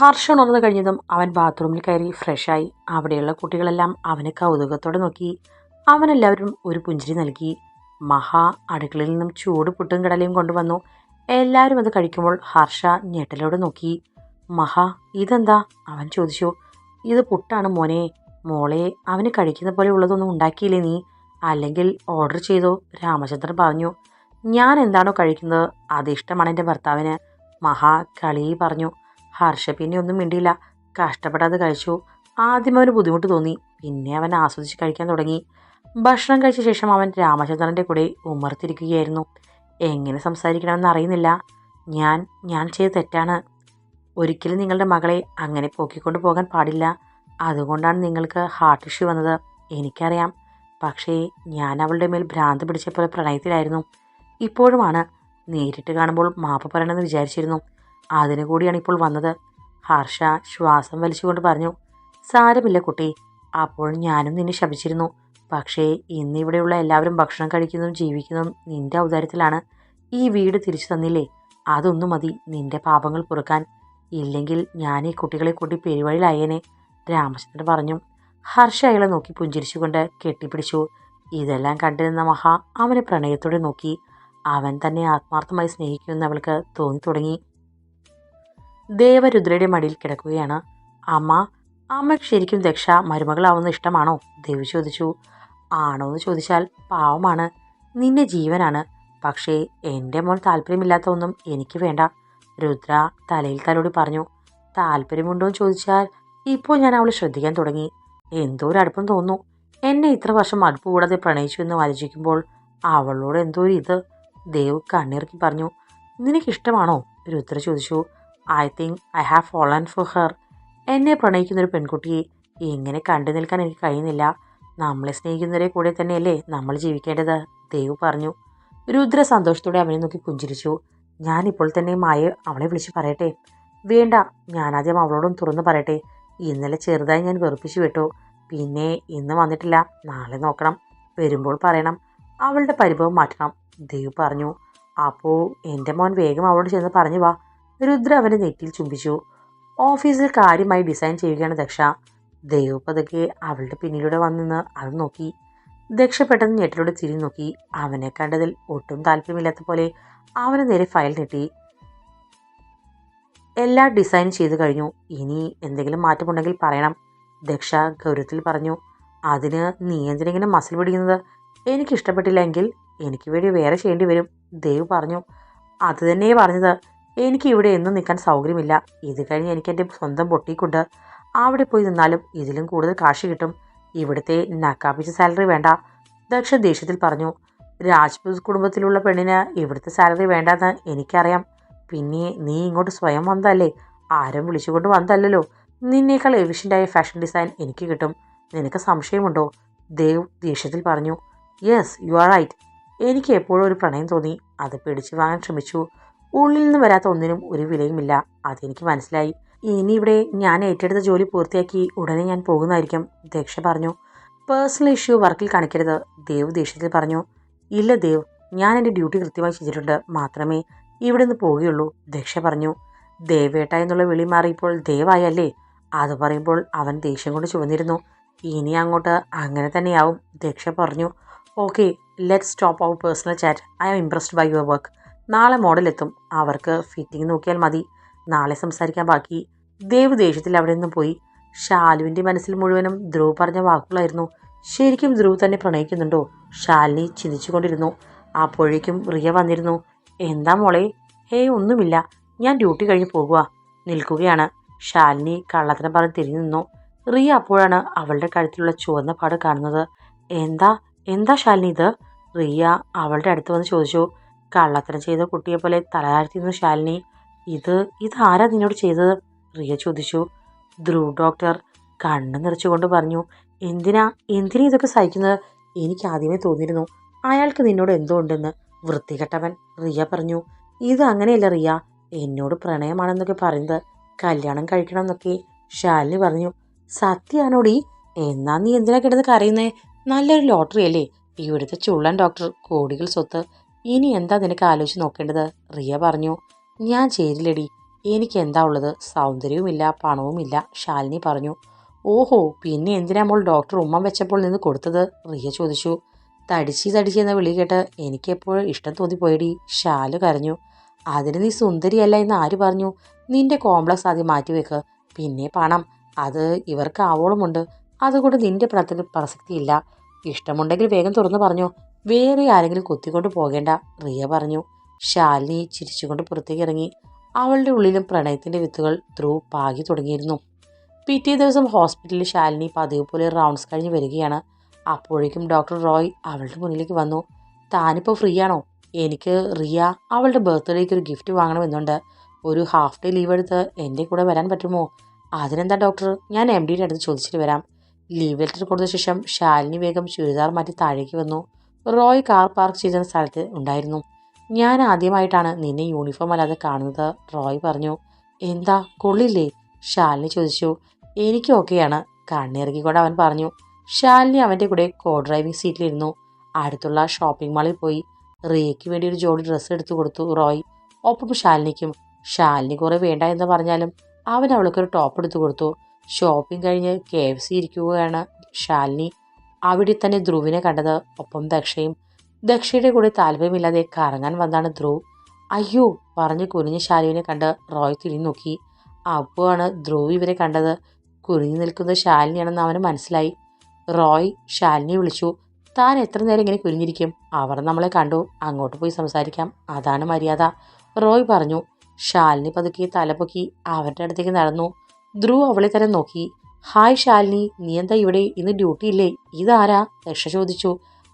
ഹർഷ ഉണർന്നു കഴിഞ്ഞതും അവൻ ബാത്റൂമിൽ കയറി ഫ്രഷായി അവിടെയുള്ള കുട്ടികളെല്ലാം അവനെ കൗതുകത്തോടെ നോക്കി. അവനെല്ലാവരും ഒരു പുഞ്ചിരി നൽകി. മഹാ അടുക്കളയിൽ നിന്നും ചൂട് പുട്ടും കടലയും കൊണ്ടുവന്നു. എല്ലാവരും അത് കഴിക്കുമ്പോൾ ഹർഷ ഞെട്ടലോടെ നോക്കി. മഹാ ഇതെന്താ? അവൻ ചോദിച്ചു. ഇത് പുട്ടാണ് മോനെ. മോളെ അവന് കഴിക്കുന്ന പോലെ ഉള്ളതൊന്നും ഉണ്ടാക്കിയില്ലേ നീ? അല്ലെങ്കിൽ ഓർഡർ ചെയ്തോ? രാമചന്ദ്രൻ പറഞ്ഞു. ഞാൻ എന്താണോ കഴിക്കുന്നത് അത് ഇഷ്ടമാണ് എന്റെ ഭർത്താവിന്. മഹാ കളി പറഞ്ഞു. ഹർഷ പിന്നെ ഒന്നും മിണ്ടിയില്ല. കഷ്ടപ്പെടാതെ കഴിച്ചു. ആദ്യം അവന് ബുദ്ധിമുട്ട് തോന്നി. പിന്നെ അവൻ ആസ്വദിച്ച് കഴിക്കാൻ തുടങ്ങി. ഭക്ഷണം കഴിച്ച ശേഷം അവൻ രാമചന്ദ്രന്റെ കൂടെ ഉമർത്തിരിക്കുകയായിരുന്നു. എങ്ങനെ സംസാരിക്കണമെന്ന് അറിയുന്നില്ല. ഞാൻ ഞാൻ ചെയ്ത് തെറ്റാണ്. ഒരിക്കലും നിങ്ങളുടെ മകളെ അങ്ങനെ പോക്കിക്കൊണ്ട് പോകാൻ പാടില്ല. അതുകൊണ്ടാണ് നിങ്ങൾക്ക് ഹാർട്ട് ഇഷ്യൂ വന്നത്. എനിക്കറിയാം. പക്ഷേ ഞാൻ അവളുടെ മേൽ ഭ്രാന്ത് പിടിച്ചപ്പോൾ പ്രണയത്തിലായിരുന്നു. ഇപ്പോഴുമാണ്. നേരിട്ട് കാണുമ്പോൾ മാപ്പ് പറയണമെന്ന് വിചാരിച്ചിരുന്നു. അതിനു കൂടിയാണ് ഇപ്പോൾ വന്നത്. ഹർഷ ശ്വാസം വലിച്ചുകൊണ്ട് പറഞ്ഞു സാരമില്ല കുട്ടി. അപ്പോൾ ഞാനും നിന്നെ ശപിച്ചിരുന്നു. പക്ഷേ ഇന്നിവിടെയുള്ള എല്ലാവരും ഭക്ഷണം കഴിക്കുന്നതും ജീവിക്കുന്നതും നിന്റെ ഔദാര്യത്തിലാണ്. ഈ വീട് തിരിച്ചു തന്നില്ലേ? അതൊന്നും മതി നിന്റെ പാപങ്ങൾ പൊറുക്കാൻ. ഇല്ലെങ്കിൽ ഞാൻ ഈ കുട്ടികളെ കൂട്ടി പെരുവഴിയിലായേനെ രാമചന്ദ്രൻ പറഞ്ഞു. ഹർഷ അയാളെ നോക്കി പുഞ്ചിരിച്ചുകൊണ്ട് കെട്ടിപ്പിടിച്ചു. ഇതെല്ലാം കണ്ടിരുന്ന മഹാ അവനെ പ്രണയത്തോടെ നോക്കി. അവൻ തന്നെ ആത്മാർത്ഥമായി സ്നേഹിക്കുമെന്ന് അവൾക്ക് തോന്നി തുടങ്ങി. ദേവരുദ്രയുടെ മടിയിൽ കിടക്കുകയാണ്. അമ്മ അമ്മയ്ക്ക് ശരിക്കും ദക്ഷ മരുമകളാവുന്ന ഇഷ്ടമാണോ? ദേവി ചോദിച്ചു. ആണോ എന്ന് ചോദിച്ചാൽ പാവമാണ്. നിന്റെ ജീവനാണ്. പക്ഷേ എന്റെ മോൾ താല്പര്യമില്ലാത്ത ഒന്നും എനിക്ക് വേണ്ട. രുദ്ര തലയിൽ തലോടി പറഞ്ഞു. താല്പര്യമുണ്ടോ എന്ന് ചോദിച്ചാൽ ഇപ്പോൾ ഞാൻ അവളെ ശ്രദ്ധിക്കാൻ തുടങ്ങി. എന്തോ ഒരു അടുപ്പം തോന്നുന്നു. എന്നെ ഇത്ര വർഷം അടുപ്പ് കൂടാതെ പ്രണയിച്ചു എന്ന് ആലോചിക്കുമ്പോൾ അവളോട് എന്തോ ഒരു ഇത്. ദേവ് കണ്ണിറക്കി പറഞ്ഞു. നിനക്കിഷ്ടമാണോ രുദ്ര ചോദിച്ചു. I think I have fallen for her എന്നെ പ്രണയിക്കുന്നൊരു പെൺകുട്ടിയെ എങ്ങനെ കണ്ടു നിൽക്കാൻ എനിക്ക് കഴിയുന്നില്ല. നമ്മളെ സ്നേഹിക്കുന്നവരെ കൂടെ തന്നെയല്ലേ നമ്മൾ ജീവിക്കേണ്ടത്? ദേവ് പറഞ്ഞു. രുദ്ര സന്തോഷത്തോടെ അവനെ നോക്കി പുഞ്ചിരിച്ചു. ഞാനിപ്പോൾ തന്നെ മായ അവളെ വിളിച്ച് പറയട്ടെ. വേണ്ട ഞാനാദ്യം അവളോടും തുറന്നു പറയട്ടെ. ഇന്നലെ ചെറുതായി ഞാൻ വെറുപ്പിച്ചു വിട്ടു. പിന്നെ ഇന്ന് വന്നിട്ടില്ല. നാളെ നോക്കണം. വരുമ്പോൾ പറയണം. അവളുടെ പരിഭവം മാറ്റണം. ദേവ് പറഞ്ഞു. അപ്പോൾ എന്റെ മോൻ വേഗം അവളോട് ചെന്ന് പറഞ്ഞു വാ. രുദ്ര അവനെ നെറ്റിയിൽ ചുംബിച്ചു. ഓഫീസിൽ കാര്യമായി ഡിസൈൻ ചെയ്യുകയാണ് ദക്ഷ. ദൈവപ്പതൊക്കെ അവളുടെ പിന്നിലൂടെ വന്നെന്ന് അത് നോക്കി. ദക്ഷ പെട്ടെന്ന് ഞെട്ടിലൂടെ തിരി നോക്കി. അവനെ കണ്ടതിൽ ഒട്ടും താല്പര്യമില്ലാത്ത പോലെ അവനെ നേരെ ഫയൽ നീട്ടി. എല്ലാ ഡിസൈൻ ചെയ്തു കഴിഞ്ഞു. ഇനി എന്തെങ്കിലും മാറ്റമുണ്ടെങ്കിൽ പറയണം ദക്ഷ ഗൗരവത്തിൽ പറഞ്ഞു. അതിന് നീ എന്തിനെങ്ങനെ മസിൽ പിടിക്കുന്നത്? എനിക്ക് ഇഷ്ടപ്പെട്ടില്ലെങ്കിൽ എനിക്ക് വേണ്ടി വേറെ ചെയ്യേണ്ടി വരും ദേവ് പറഞ്ഞു. അത് തന്നെയേ പറഞ്ഞത്. എനിക്ക് ഇവിടെ എന്നും നിൽക്കാൻ സൗകര്യമില്ല. ഇത് കഴിഞ്ഞ് എനിക്ക് എന്റെ സ്വന്തം പൊട്ടിക്കുണ്ട് അവിടെ പോയി നിന്നാലും ഇതിലും കൂടുതൽ കാശ് കിട്ടും. ഇവിടുത്തെ നക്കാപ്പിച്ച സാലറി വേണ്ട. ദക്ഷ ദേഷ്യത്തിൽ പറഞ്ഞു. രാജ്പൂത് കുടുംബത്തിലുള്ള പെണ്ണിന് ഇവിടുത്തെ സാലറി വേണ്ടെന്ന് എനിക്കറിയാം. പിന്നെ നീ ഇങ്ങോട്ട് സ്വയം വന്നതല്ലേ? ആരും വിളിച്ചുകൊണ്ട് വന്നതല്ലല്ലോ. നിന്നേക്കാൾ എഫിഷ്യന്റായ ഫാഷൻ ഡിസൈൻ എനിക്ക് കിട്ടും. നിനക്ക് സംശയമുണ്ടോ? ദേവ് ദേഷ്യത്തിൽ പറഞ്ഞു. Yes you are right. എനിക്ക് എപ്പോഴും ഒരു പ്രണയം തോന്നി. അത് പിടിച്ചു വാങ്ങാൻ ശ്രമിച്ചു. ഉള്ളിൽ നിന്ന് വരാത്ത ഒന്നിനും ഒരു വിലയുമില്ല. അതെനിക്ക് മനസ്സിലായി. ഇനി ഇവിടെ ഞാൻ ഏറ്റെടുത്ത ജോലി പൂർത്തിയാക്കി ഉടനെ ഞാൻ പോകുന്നതായിരിക്കും ദക്ഷ പറഞ്ഞു. പേഴ്സണൽ ഇഷ്യൂ വർക്കിൽ കാണിക്കരുത് ദേവ് ദേഷ്യത്തിൽ പറഞ്ഞു. ഇല്ല ദേവ് ഞാൻ എന്റെ ഡ്യൂട്ടി കൃത്യമായി ചെയ്തിട്ടുണ്ട് മാത്രമേ ഇവിടെ നിന്ന് പോവുകയുള്ളൂ ദക്ഷ പറഞ്ഞു. ദേവേട്ട എന്നുള്ള വിളി മാറിയപ്പോൾ ദേവായല്ലേ? അത് പറയുമ്പോൾ അവൻ ദേഷ്യം കൊണ്ട് ചുവന്നിരുന്നു. ഇനി അങ്ങോട്ട് അങ്ങനെ തന്നെയാവും ദക്ഷ പറഞ്ഞു. Okay let stop our personal chat I am impressed by your work നാളെ മോഡലെത്തും. അവർക്ക് ഫിറ്റിംഗ് നോക്കിയാൽ മതി. നാളെ സംസാരിക്കാൻ ബാക്കി. ദേവ് ദേഷ്യത്തിൽ അവിടെ നിന്ന് പോയി. ഷാലുവിന്റെ മനസ്സിൽ മുഴുവനും ധ്രുവ് പറഞ്ഞ വാക്കുകളായിരുന്നു. ശരിക്കും ധ്രുവ് തന്നെ പ്രണയിക്കുന്നുണ്ടോ? ഷാലിനി ചിന്തിച്ചുകൊണ്ടിരുന്നു. അപ്പോഴേക്കും റിയ വന്നിരുന്നു. എന്താ മോളെ? ഹേ ഒന്നുമില്ല. ഞാൻ ഡ്യൂട്ടി കഴിഞ്ഞ് പോകുക നിൽക്കുകയാണ്. ഷാലിനി കള്ളത്തിനെ പറഞ്ഞ് തിരിഞ്ഞു നിന്നു. റിയ അപ്പോഴാണ് അവളുടെ കഴുത്തിലുള്ള ചുവന്ന പാട് കാണുന്നത്. എന്താ? എന്താ ഷാലിനി ഇത്? റിയ അവളുടെ അടുത്ത് വന്ന് ചോദിച്ചു. കള്ളത്തരം ചെയ്ത കുട്ടിയെ പോലെ തലയാഴ്ത്തിരുന്നു ശാലിനി. ഇത് ഇതാരാ നിന്നോട് ചെയ്തത്? റിയ ചോദിച്ചു. ധ്രുവ് ഡോക്ടർ കണ്ണ് നിറച്ചുകൊണ്ട് പറഞ്ഞു എന്തിനാ എന്തിനാ ഇതൊക്കെ സഹിക്കുന്നത്? എനിക്ക് ആദ്യമേ തോന്നിയിരുന്നു അയാൾക്ക് നിന്നോട് എന്തോ ഉണ്ടെന്ന്. വൃത്തികെട്ടവൻ റിയ പറഞ്ഞു. ഇത് അങ്ങനെയല്ല റിയ. എന്നോട് പ്രണയമാണെന്നൊക്കെ പറയുന്നത്. കല്യാണം കഴിക്കണം എന്നൊക്കെ ശാലിനി പറഞ്ഞു. സത്യാണോടി? എന്നാ നീ എന്തിനാ കിടന്ന് കരയുന്നേ? നല്ലൊരു ലോട്ടറി അല്ലേ ഇവിടുത്തെ ചുള്ളൻ ഡോക്ടർ കോടികൾ സ്വത്ത്. ഇനി എന്താ നിനക്ക് ആലോചിച്ച് നോക്കേണ്ടത്? റിയ പറഞ്ഞു. ഞാൻ ചേരില്ലടി. എനിക്ക് എന്താ ഉള്ളത്? സൗന്ദര്യവുമില്ല പണവുമില്ല ശാലിനി പറഞ്ഞു. ഓഹോ പിന്നെ എന്തിനാ മോൾ ഡോക്ടർ ഉമ്മ വെച്ചപ്പോൾ നിന്ന് കൊടുത്തത്? റിയ ചോദിച്ചു. തടിച്ചി തടിച്ചി എന്ന വിളി കേട്ട് എനിക്കെപ്പോഴും ഇഷ്ടം തോന്നിപ്പോയടി. ഷാലു കരഞ്ഞു. അതിന് നീ സുന്ദരിയല്ല എന്ന് ആര് പറഞ്ഞു? നിന്റെ കോംപ്ലക്സ് ആദ്യം മാറ്റിവെക്ക് പിന്നെ പണം. അത് ഇവർക്ക് ആവോളമുണ്ട്. അതുകൊണ്ട് നിന്റെ പ്രത്തിൽ പ്രസക്തിയില്ല. ഇഷ്ടമുണ്ടെങ്കിൽ വേഗം തുറന്നു പറഞ്ഞു. വേറെ ആരെങ്കിലും കൊത്തിക്കൊണ്ട് പോകേണ്ട റിയ പറഞ്ഞു. ശാലിനി ചിരിച്ചുകൊണ്ട് പുറത്തേക്ക് ഇറങ്ങി. അവളുടെ ഉള്ളിലും പ്രണയത്തിന്റെ വിത്തുകൾ ധ്രുവ് പാകി തുടങ്ങിയിരുന്നു. പിറ്റേ ദിവസം ഹോസ്പിറ്റലിൽ ശാലിനി പതിവ് പോലെ റൗണ്ട്സ് കഴിഞ്ഞ് വരികയാണ്. അപ്പോഴേക്കും ഡോക്ടർ റോയ് അവളുടെ മുന്നിലേക്ക് വന്നു. താനിപ്പോൾ ഫ്രീ ആണോ എനിക്ക് റിയ അവളുടെ ബർത്ത്ഡേക്ക് ഒരു ഗിഫ്റ്റ് വാങ്ങണമെന്നുണ്ട്. ഒരു ഹാഫ് ഡേ ലീവ് എടുത്ത് എന്റെ കൂടെ വരാൻ പറ്റുമോ? അതിനെന്താ ഡോക്ടർ ഞാൻ എം ഡിയുടെ അടുത്ത് ചോദിച്ചിട്ട് വരാം. ലീവ് ലെറ്റർ കൊടുത്ത ശേഷം ശാലിനി വേഗം ചുരിദാർ മാറ്റി താഴേക്ക് വന്നു. റോയ് കാർ പാർക്ക് ചെയ്യുന്ന സ്ഥലത്ത് ഉണ്ടായിരുന്നു. ഞാൻ ആദ്യമായിട്ടാണ് നിന്നെ യൂണിഫോം അല്ലാതെ കാണുന്നത് റോയ് പറഞ്ഞു. എന്താ കൊള്ളില്ലേ? ഷാലിനി ചോദിച്ചു. എനിക്ക് ഓക്കെയാണ് കണ്ണിറക്കിക്കൊണ്ട് അവൻ പറഞ്ഞു. ഷാലിനി അവന്റെ കൂടെ കോ ഡ്രൈവിംഗ് സീറ്റിലിരുന്നു അടുത്തുള്ള ഷോപ്പിംഗ് മാളിൽ പോയി റിയയ്ക്ക് വേണ്ടി ഒരു ജോഡി ഡ്രസ്സ് എടുത്തു കൊടുത്തു റോയ്. ഒപ്പം ഷാലിനിക്കും ഷാലിനി കുറെ വേണ്ട എന്ന് പറഞ്ഞാലും അവൻ അവൾക്കൊരു ടോപ്പ് എടുത്തു കൊടുത്തു. ഷോപ്പിംഗ് കഴിഞ്ഞ് കെ എഫ് സി ഇരിക്കുകയാണ് ശാലിനി. അവിടെ തന്നെ ധ്രുവിനെ കണ്ടത് ഒപ്പം ദക്ഷയും. ദക്ഷയുടെ കൂടെ താല്പര്യമില്ലാതെ കറങ്ങാൻ വന്നാണ് ധ്രുവ്. അയ്യോ പറഞ്ഞ് കുനിഞ്ഞ ശാലുവിനെ കണ്ട് റോയ് തിരിഞ്ഞു നോക്കി അപ്പോഴാണ് ധ്രുവ് ഇവരെ കണ്ടത്. കുനിഞ്ഞു നിൽക്കുന്നത് ശാലിനിയാണെന്ന് അവന് മനസ്സിലായി. റോയ് ശാലിനി വിളിച്ചു താൻ എത്ര നേരം ഇങ്ങനെ കുനിഞ്ഞിരിക്കും? അവർ നമ്മളെ കണ്ടു. അങ്ങോട്ട് പോയി സംസാരിക്കാം. അതാണ് മര്യാദ. റോയ് പറഞ്ഞു. ശാലിനി പതുക്കി തലപൊക്കി അവരുടെ അടുത്തേക്ക് നടന്നു. ധ്രുവ് അവളെ തന്നെ നോക്കി. ഹായ് ശാലിനി നീ എന്താ ഇവിടെ? ഇന്ന് ഡ്യൂട്ടി ഇല്ലേ? ഇതാരാ? രക്ഷ ചോദിച്ചു.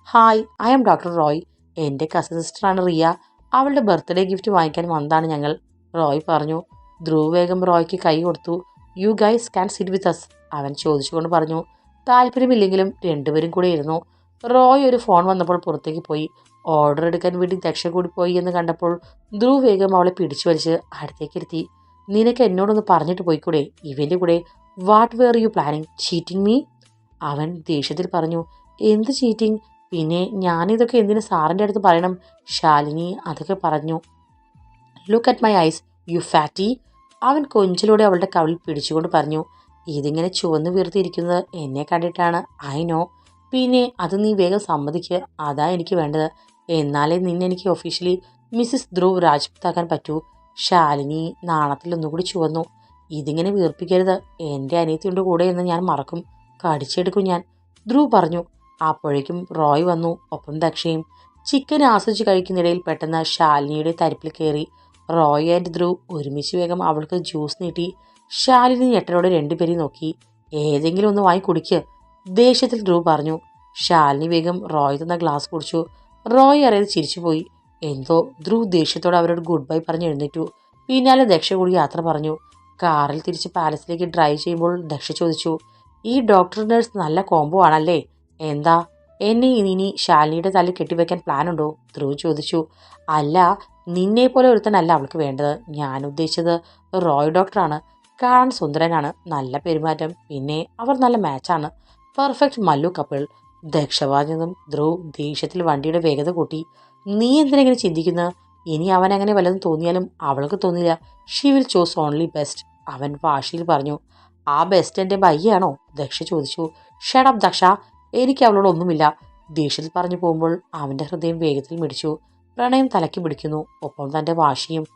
Hi I am doctor Roy എന്റെ കസിൻ സിസ്റ്ററാണ് റിയ. അവളുടെ ബർത്ത്ഡേ ഗിഫ്റ്റ് വാങ്ങിക്കാൻ വന്നതാണ് ഞങ്ങൾ. റോയ് പറഞ്ഞു ധ്രുവ് വേഗം റോയ്ക്ക് കൈ കൊടുത്തു. You guys can sit with us അവൻ ചോദിച്ചുകൊണ്ട് പറഞ്ഞു താല്പര്യമില്ലെങ്കിലും രണ്ടുപേരും കൂടെ ഇരുന്നു? റോയ് ഒരു ഫോൺ വന്നപ്പോൾ പുറത്തേക്ക് പോയി. ഓർഡർ എടുക്കാൻ വേണ്ടി ദക്ഷ കൂടി പോയി എന്ന് കണ്ടപ്പോൾ ധ്രുവ് വേഗം അവളെ പിടിച്ചു വലിച്ച് അടുത്തേക്ക് ഇരുത്തി. നിനക്ക് എന്നോടൊന്ന് പറഞ്ഞിട്ട് പോയിക്കൂടെ? ഇവന്റെ കൂടെ what were you planning cheating me അവൻ ദേഷ്യത്തിൽ പറഞ്ഞു എന്ത് ചീറ്റിംഗ് പിന്നെ ഞാനിതൊക്കെ എന്തിനു സാറിന്റെ അടുത്ത് പറയണം? ശാലിനി അതൊക്കെ പറഞ്ഞു look at my eyes you fatty അവൻ കൊഞ്ചിലൂടെ അവളുടെ കവിളിൽ പിടിച്ചുകൊണ്ട് പറഞ്ഞു ഇതിങ്ങനെ ചുവന്ന് വീർത്തിയിരിക്കുന്നത് എന്നെ കണ്ടിട്ടാണ് ഐ നോ പിന്നെ അത് നീ വേഗം സമ്മതിക്കുക അതാ എനിക്ക് വേണ്ടത്. എന്നാലേ നിന്നെ എനിക്ക് ഒഫീഷ്യലി മിസ്സിസ് ധ്രുവ് രാജ്പുത്താക്കാൻ പറ്റൂ. ശാലിനി നാണത്തിൽ ഒന്നുകൂടി ചുവന്നു. ഇതിങ്ങനെ വീർപ്പിക്കരുത്. എന്റെ അനിയത്തിയുടെ കൂടെ എന്ന് ഞാൻ മറക്കും. കടിച്ചെടുക്കും ഞാൻ. ധ്രുവ് പറഞ്ഞു. അപ്പോഴേക്കും റോയ് വന്നു. ഒപ്പം ദക്ഷയും ചിക്കൻ ആസ്വദിച്ച് കഴിക്കുന്നിടയിൽ പെട്ടെന്ന് ശാലിനിയുടെ തരിപ്പിൽ കയറി. റോയ് ആൻഡ് ധ്രുവ് ഒരുമിച്ച് വേഗം അവൾക്ക് ജ്യൂസ് നീട്ടി. ശാലിനി ഞെട്ടലോടെ രണ്ടുപേരെയും നോക്കി. ഏതെങ്കിലും ഒന്ന് വാങ്ങി കുടിക്ക്. ദേഷ്യത്തിൽ ധ്രുവ് പറഞ്ഞു. ശാലിനി വേഗം റോയ് തന്ന ഗ്ലാസ് കുടിച്ചു. റോയ് അറിയാതെ ചിരിച്ചുപോയി എന്തോ ധ്രുവ് ദേഷ്യത്തോടെ അവരോട് ഗുഡ് ബൈ പറഞ്ഞ് എഴുന്നേറ്റു. പിന്നാലെ ദക്ഷ കൂടി യാത്ര പറഞ്ഞു. കാറിൽ തിരിച്ച് പാലസിലേക്ക് ഡ്രൈവ് ചെയ്യുമ്പോൾ ദക്ഷ ചോദിച്ചു ഈ ഡോക്ടർ നഴ്സ് നല്ല കോംബോ ആണല്ലേ? എന്താ? എന്നെ ഇനി ശാലിനിയുടെ തല കെട്ടിവെക്കാൻ പ്ലാൻ ഉണ്ടോ? ധ്രുവ് ചോദിച്ചു അല്ല നിന്നെ പോലെ ഒരുത്തനല്ല അവൾക്ക് വേണ്ടത്. ഞാൻ ഉദ്ദേശിച്ചത് റോയ് ഡോക്ടറാണ് കാണാൻ സുന്ദരനാണ്. നല്ല പെരുമാറ്റം. പിന്നെ അവർ നല്ല മാച്ചാണ് പെർഫെക്റ്റ് മല്ലു കപ്പിൾ. ദക്ഷ പറഞ്ഞതും ധ്രുവ് ദേഷ്യത്തിൽ വണ്ടിയുടെ വേഗത കൂട്ടി നീ എന്തിനെങ്ങനെ ചിന്തിക്കുന്നത് ഇനി അവൻ അങ്ങനെ വല്ലതും തോന്നിയാലും അവൾക്ക് തോന്നില്ല. She will choose only best അവൻ വാശിയിൽ പറഞ്ഞു ആ ബെസ്റ്റ് എന്റെ ബയ്യാണോ ദക്ഷ ചോദിച്ചു. Shut up Daksha. എനിക്ക് അവളോട് ഒന്നുമില്ല. ദേഷ്യത്തിൽ പറഞ്ഞു പോകുമ്പോൾ അവന്റെ ഹൃദയം വേഗത്തിൽ മിടിച്ചു. പ്രണയം തലയ്ക്ക് പിടിക്കുന്നു. ഒപ്പം തന്റെ വാശിയും.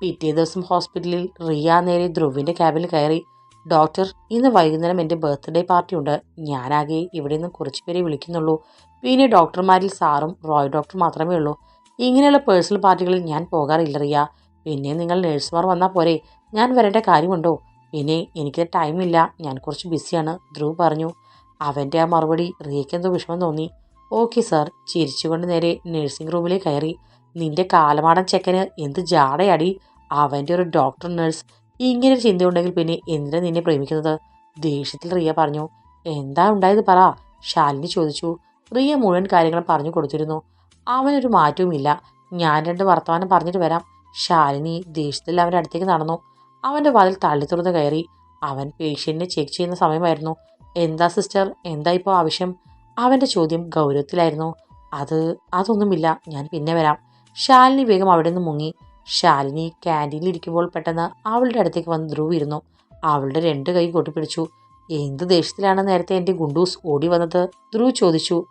പിറ്റേ ദിവസം ഹോസ്പിറ്റലിൽ റിയ നേരെ ധ്രുവിന്റെ ക്യാബിൽ കയറി. ഡോക്ടർ ഇന്ന് വൈകുന്നേരം എന്റെ ബർത്ത്ഡേ പാർട്ടി ഉണ്ട്. ഞാനാകെ ഇവിടെ നിന്ന് കുറച്ച് പേരെ വിളിക്കുന്നുള്ളൂ. പിന്നെ ഡോക്ടർമാരിൽ സാറും റോയ് ഡോക്ടർ മാത്രമേ ഉള്ളൂ. ഇങ്ങനെയുള്ള പേഴ്സണൽ പാർട്ടികളിൽ ഞാൻ പോകാറില്ല റിയ. പിന്നെ നിങ്ങൾ നഴ്സുമാർ വന്നാൽ പോരെ. ഞാൻ വരേണ്ട കാര്യമുണ്ടോ? പിന്നെ എനിക്ക് ടൈമില്ല ഞാൻ കുറച്ച് ബിസിയാണ് ധ്രുവ് പറഞ്ഞു. അവന്റെ ആ മറുപടി റിയയ്ക്ക് എന്തോ വിഷമം തോന്നി. ഓക്കെ സാർ ചിരിച്ചുകൊണ്ട് നേരെ നഴ്സിംഗ് റൂമിലേ കയറി. നിന്റെ കാലമാടൻ ചെക്കന് എന്ത് ജാടയടി. അവന്റെ ഒരു ഡോക്ടർ നഴ്സ് ഇങ്ങനെ ഒരു ചിന്തയുണ്ടെങ്കിൽ പിന്നെ എന്തിനാ നിന്നെ പ്രേമിക്കുന്നത്? ദേഷ്യത്തിൽ റിയ പറഞ്ഞു. എന്താ ഉണ്ടായത് പറ. ശാലിനി ചോദിച്ചു. റിയ മുഴുവൻ കാര്യങ്ങളും പറഞ്ഞു കൊടുത്തിരുന്നു. അവനൊരു മാറ്റവുമില്ല. ഞാൻ രണ്ട് വർത്തമാനം പറഞ്ഞിട്ട് വരാം. ശാലിനി ദേഷ്യത്തിൽ അവന്റെ അടുത്തേക്ക് നടന്നു. അവന്റെ വാതിൽ തള്ളി തുറന്ന് കയറി. അവൻ പേഷ്യന്റിനെ ചെക്ക് ചെയ്യുന്ന സമയമായിരുന്നു. എന്താ സിസ്റ്റർ എന്താ ഇപ്പോൾ ആവശ്യം? അവന്റെ ചോദ്യം ഗൗരവത്തിലായിരുന്നു. അത് അതൊന്നുമില്ല. ഞാൻ പിന്നെ വരാം. ശാലിനി വേഗം അവിടെ നിന്ന് മുങ്ങി. ശാലിനി ക്യാന്റീനിൽ ഇരിക്കുമ്പോൾ പെട്ടെന്ന് അവളുടെ അടുത്തേക്ക് വന്ന് ധ്രുവ് ഇരുന്നു. അവളുടെ രണ്ട് കൈ കൊട്ടിപ്പിടിച്ചു. എന്ത് ദേഷ്യത്തിലാണ് നേരത്തെ എന്റെ ഗുണ്ടൂസ് ഓടി വന്നത്? ധ്രുവ് ചോദിച്ചു.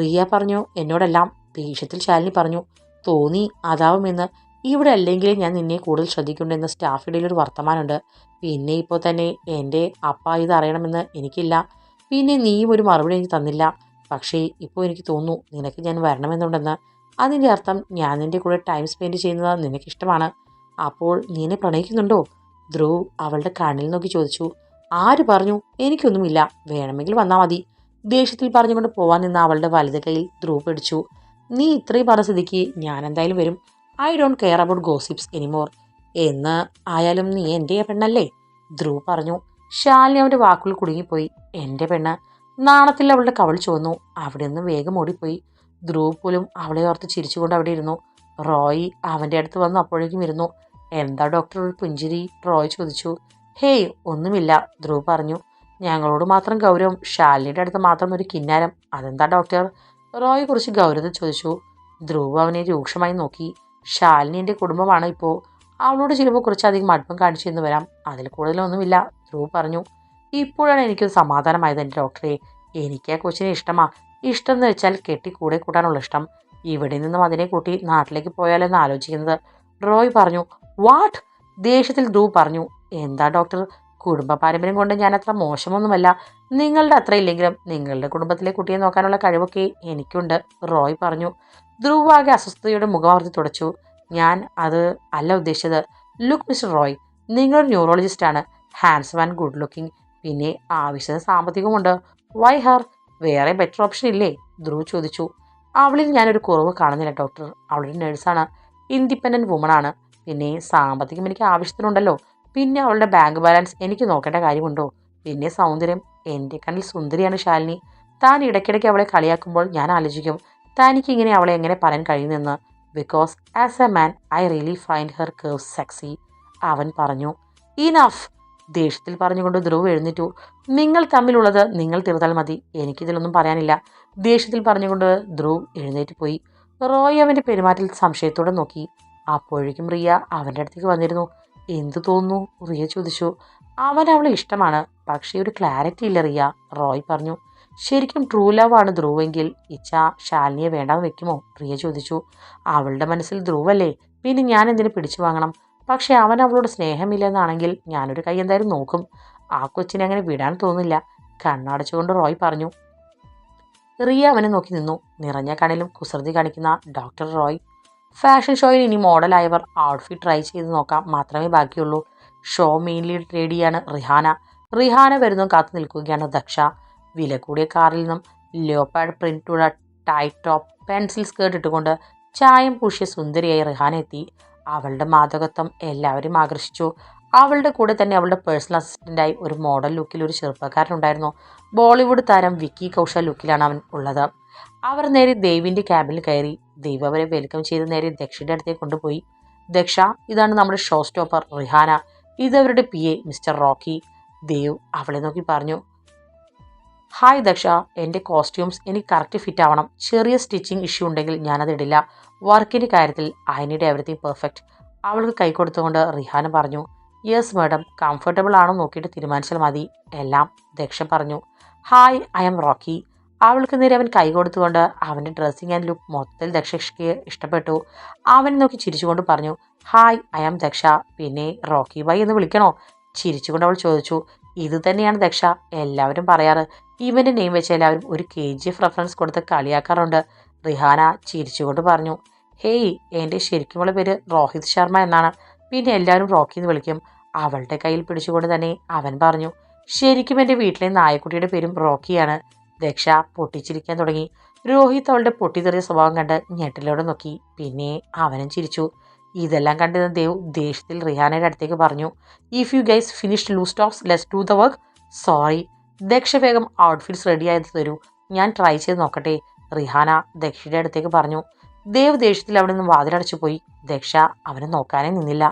റിയ പറഞ്ഞു എന്നോടെല്ലാം ദേഷ്യത്തിൽ ശാലിനി പറഞ്ഞു തോന്നി അതാവുമെന്ന്. ഇവിടെ അല്ലെങ്കിലും ഞാൻ നിന്നെ കൂടുതൽ ശ്രദ്ധിക്കുന്നുണ്ടെന്ന് സ്റ്റാഫിടയിൽ ഒരു വർത്തമാനമുണ്ട്. പിന്നെ ഇപ്പോൾ തന്നെ എന്റെ അപ്പ ഇത് അറിയണമെന്ന് എനിക്കില്ല. പിന്നെ നീയും ഒരു മറുപടി എനിക്ക് തന്നില്ല. പക്ഷേ ഇപ്പോൾ എനിക്ക് തോന്നുന്നു നിനക്ക് ഞാൻ വരണമെന്നുണ്ടെന്ന്. അതിന്റെ അർത്ഥം ഞാൻ നിന്റെ കൂടെ ടൈം സ്പെൻഡ് ചെയ്യുന്നത് നിനക്കിഷ്ടമാണ് അപ്പോൾ നീനെ പ്രണയിക്കുന്നുണ്ടോ? ധ്രുവ് അവളുടെ കണ്ണിൽ നോക്കി ചോദിച്ചു. ആര് പറഞ്ഞു? എനിക്കൊന്നുമില്ല. വേണമെങ്കിൽ വന്നാൽ മതി. ദേഷ്യത്തിൽ പറഞ്ഞുകൊണ്ട് പോവാൻ നിന്ന അവളുടെ വലത് കയ്യിൽ ധ്രുവ് പിടിച്ചു. നീ ഇത്രയും പറഞ്ഞ സ്ഥിതിക്ക് ഞാൻ എന്തായാലും വരും. I don't care about gossips anymore എന്ന് ആയാലും നീ എന്റെ പെണ്ണല്ലേ? ധ്രുവ് പറഞ്ഞു. ശാലിനി അവന്റെ വാക്കുകൾ കുടുങ്ങിപ്പോയി. എന്റെ പെണ്ണ്. നാണത്തിൽ അവളുടെ കവൾ ചുവന്നു. അവിടെ നിന്ന് വേഗം ഓടിപ്പോയി. ധ്രുവ് പോലും അവളെ ഓർത്ത് ചിരിച്ചുകൊണ്ട് അവിടെ ഇരുന്നു. റോയ് അവന്റെ അടുത്ത് വന്ന് അപ്പോഴേക്കും ഇരുന്നു. എന്താ ഡോക്ടർ ഒരു പുഞ്ചിരി? റോയ് ചോദിച്ചു. ഹേയ് ഒന്നുമില്ല ധ്രുവ് പറഞ്ഞു. ഞങ്ങളോട് മാത്രം ഗൗരവം. ശാലിനിയുടെ അടുത്ത് മാത്രം ഒരു കിന്നാരം. അതെന്താ ഡോക്ടർ? റോയ് കുറിച്ച് ഗൗരവത്തിൽ ചോദിച്ചു ധ്രുവ് അവനെ രൂക്ഷമായി നോക്കി. ശാലിനി എന്റെ കുടുംബമാണ് ഇപ്പോൾ അവളോട് ചിലപ്പോൾ കുറച്ചധികം അടുപ്പം കാണിച്ചു എന്ന് വരാം. അതിൽ കൂടുതലൊന്നുമില്ല ധ്രുവ് പറഞ്ഞു. ഇപ്പോഴാണ് എനിക്കൊരു സമാധാനമായത് എന്റെ ഡോക്ടറെ. എനിക്ക് ആ കൊച്ചിനെ ഇഷ്ടമാ. ഇഷ്ടം എന്ന് വെച്ചാൽ കെട്ടി കൂടെ കൂട്ടാനുള്ള ഇഷ്ടം. ഇവിടെ നിന്നും അതിനെ കൂട്ടി നാട്ടിലേക്ക് പോയാലെന്ന് ആലോചിക്കുന്നത്. റോയ് പറഞ്ഞു വാട്ട്? ദേഷ്യത്തിൽ ധ്രുവ് പറഞ്ഞു എന്താ ഡോക്ടർ? കുടുംബ പാരമ്പര്യം കൊണ്ട് ഞാൻ അത്ര മോശമൊന്നുമല്ല. നിങ്ങളുടെ അത്ര ഇല്ലെങ്കിലും നിങ്ങളുടെ കുടുംബത്തിലെ കുട്ടിയെ നോക്കാനുള്ള കഴിവൊക്കെ എനിക്കുണ്ട് റോയ് പറഞ്ഞു. ധ്രുവാകെ അസ്വസ്ഥതയുടെ മുഖമാർത്തി തുടച്ചു. ഞാൻ അത് അല്ല ഉദ്ദേശിച്ചത്. ലുക്ക് മിസ്റ്റർ റോയ് നിങ്ങളൊരു ന്യൂറോളജിസ്റ്റാണ് ഹാൻഡ്സം ആൻഡ് ഗുഡ് ലുക്കിംഗ് പിന്നെ ആവശ്യത്തിന് സാമ്പത്തികമുണ്ട്. വൈ ഹർ വേറെ ബെറ്റർ ഓപ്ഷൻ ഇല്ലേ? ധ്രുവ് ചോദിച്ചു. അവളിൽ ഞാനൊരു കുറവ് കാണുന്നില്ല ഡോക്ടർ അവളൊരു നേഴ്സാണ് ഇൻഡിപെൻഡന്റ് വുമണാണ് പിന്നെ സാമ്പത്തികം എനിക്ക് ആവശ്യത്തിനുണ്ടല്ലോ. പിന്നെ അവളുടെ ബാങ്ക് ബാലൻസ് എനിക്ക് നോക്കേണ്ട കാര്യമുണ്ടോ? പിന്നെ സൗന്ദര്യം. എന്റെ കണ്ണിൽ സുന്ദരിയാണ് ശാലിനി. താൻ ഇടയ്ക്കിടയ്ക്ക് അവളെ കളിയാക്കുമ്പോൾ ഞാൻ ആലോചിക്കും തനിക്ക് ഇങ്ങനെ അവളെ എങ്ങനെ പറയാൻ കഴിയുന്നെന്ന് because as a man I really find her cave sexy അവൻ പറഞ്ഞു ഇനഫ് ദേഷ്യത്തിൽ പറഞ്ഞുകൊണ്ട് ധ്രുവ് എഴുന്നേറ്റു. നിങ്ങൾ തമ്മിലുള്ളത് നിങ്ങൾ തീർത്താൽ മതി. എനിക്കിതിലൊന്നും പറയാനില്ല. ദേഷ്യത്തിൽ പറഞ്ഞുകൊണ്ട് ധ്രുവ് എഴുന്നേറ്റ് പോയി. റോയ് അവന്റെ പെരുമാറ്റത്തിൽ സംശയത്തോടെ നോക്കി. അപ്പോഴേക്കും റിയ അവന്റെ അടുത്തേക്ക് വന്നിരുന്നു. എന്തു തോന്നുന്നു? റിയ ചോദിച്ചു. അവൻ അവളെ ഇഷ്ടമാണ്. പക്ഷേ ഒരു ക്ലാരിറ്റി ഇല്ല റിയ. റോയ് പറഞ്ഞു ശരിക്കും ട്രൂ ലവ് ആണ് ധ്രുവെങ്കിൽ ഇച്ച ശാലിനിയെ വേണ്ടാന്ന് വെക്കുമോ? റിയ ചോദിച്ചു. അവളുടെ മനസ്സിൽ ധ്രുവല്ലേ പിന്നെ ഞാൻ എന്തിനു പിടിച്ചു വാങ്ങണം? പക്ഷെ അവൻ അവളോട് സ്നേഹമില്ലെന്നാണെങ്കിൽ ഞാനൊരു കൈ എന്തായാലും നോക്കും. ആ കൊച്ചിനെ അങ്ങനെ വിടാൻ തോന്നില്ല. കണ്ണടച്ചുകൊണ്ട് റോയ് പറഞ്ഞു. റിയ അവനെ നോക്കി നിന്നു. നിറഞ്ഞ കണ്ണിലും കുസൃതി കാണിക്കുന്ന ഡോക്ടർ റോയ് ഫാഷൻ ഷോയിൽ ഇനി മോഡലായവർ ഔട്ട്ഫിറ്റ് ട്രൈ ചെയ്ത് നോക്കാം. മാത്രമേ ബാക്കിയുള്ളൂ. ഷോ മെയിൻലി റെഡിയാണ് റിഹാന. റിഹാന വരുന്നതും കാത്തു നിൽക്കുകയാണ് ദക്ഷ. വില കൂടിയ കാറിൽ നിന്നും ലിയോപാഡ് പ്രിന്റുള്ള ടൈറ്റ് ടോപ്പ് പെൻസിൽ സ്കേർട്ട് ഇട്ടുകൊണ്ട് ചായം പൂശിയ സുന്ദരിയായി റിഹാന എത്തി. അവളുടെ മാതകത്വം എല്ലാവരെയും ആകർഷിച്ചു. അവളുടെ കൂടെ തന്നെ അവളുടെ പേഴ്സണൽ അസിസ്റ്റന്റായി ഒരു മോഡൽ ലുക്കിൽ ഒരു ചെറുപ്പക്കാരനുണ്ടായിരുന്നു ബോളിവുഡ് താരം വിക്കി കൗശൽ ലുക്കിലാണ് അവൻ ഉള്ളത്. അവർ നേരെ ദേവിന്റെ ക്യാബിൽ കയറി. ദേവ് അവരെ വെൽക്കം ചെയ്ത് നേരെ ദക്ഷയുടെ അടുത്തേക്ക് കൊണ്ടുപോയി. ദക്ഷ ഇതാണ് നമ്മുടെ show stopper Rihanna ഇതവരുടെ P A mister Rocky. Dev അവളെ നോക്കി പറഞ്ഞു ഹായ് ദക്ഷ എന്റെ കോസ്റ്റ്യൂംസ് എനിക്ക് കറക്റ്റ് ഫിറ്റ് ആവണം. ചെറിയ സ്റ്റിച്ചിങ് ഇഷ്യൂ ഉണ്ടെങ്കിൽ ഞാനത് ഇടില്ല. വർക്കിന്റെ കാര്യത്തിൽ ഐ നീഡ് പെർഫെക്റ്റ് അവൾക്ക് കൈ കൊടുത്തുകൊണ്ട് റിഹാന പറഞ്ഞു യെസ് മാഡം കംഫർട്ടബിൾ ആണോ നോക്കിയിട്ട് തീരുമാനിച്ചാൽ മതി. എല്ലാം ദക്ഷ പറഞ്ഞു ഹായ് ഐ എം റോക്കി. അവൾക്ക് നേരെ അവൻ കൈ കൊടുത്തുകൊണ്ട് അവന്റെ ഡ്രസ്സിങ് ആൻഡ് ലുക്ക് മൊത്തത്തിൽ ദക്ഷയ്ക്ക് ഇഷ്ടപ്പെട്ടു. അവൻ നോക്കി ചിരിച്ചുകൊണ്ട് പറഞ്ഞു ഹായ് ഐ ആം ദക്ഷ പിന്നെ റോക്കി ബൈ എന്ന് വിളിക്കണോ? ചിരിച്ചുകൊണ്ട് അവൾ ചോദിച്ചു ഇത് തന്നെയാണ് ദക്ഷ എല്ലാവരും പറയാറ്. ഇവന്റെ നെയിം വെച്ച് എല്ലാവരും ഒരു കെ ജി എഫ് റെഫറൻസ് കൊടുത്ത് കളിയാക്കാറുണ്ട്. റിഹാന ചിരിച്ചുകൊണ്ട് പറഞ്ഞു ഹേയ് എന്റെ ശരിക്കുമുള്ള പേര് രോഹിത് ശർമ്മ എന്നാണ്. പിന്നെ എല്ലാവരും റോക്കി എന്ന് വിളിക്കും. അവളുടെ കയ്യിൽ പിടിച്ചുകൊണ്ട് തന്നെ അവൻ പറഞ്ഞു ശരിക്കും എന്റെ വീട്ടിലെ നായക്കുട്ടിയുടെ പേരും റോക്കിയാണ്. ദക്ഷ പൊട്ടിച്ചിരിക്കാൻ തുടങ്ങി. രോഹിത് അവളുടെ പൊട്ടിത്തെറിയ സ്വഭാവം കണ്ട് ഞെട്ടിലോടെ നോക്കി. പിന്നെ അവനും ചിരിച്ചു. ഇതെല്ലാം കണ്ടിരുന്ന ദേവ് ദേഷ്യത്തിൽ റിഹാനയുടെ അടുത്തേക്ക് പറഞ്ഞു. If you guys finish loose talks let's to the work sorry Daksha വേഗം ഔട്ട്ഫിറ്റ്സ് റെഡി ആയത് തരൂ. ഞാൻ ട്രൈ ചെയ്ത് നോക്കട്ടെ റിഹാന ദക്ഷയുടെ അടുത്തേക്ക് പറഞ്ഞു. ദേവ് ദേഷ്യത്തിൽ അവിടെ നിന്ന് വാതിലടച്ചു പോയി ദക്ഷ അവനെ നോക്കാനേ നിന്നില്ല.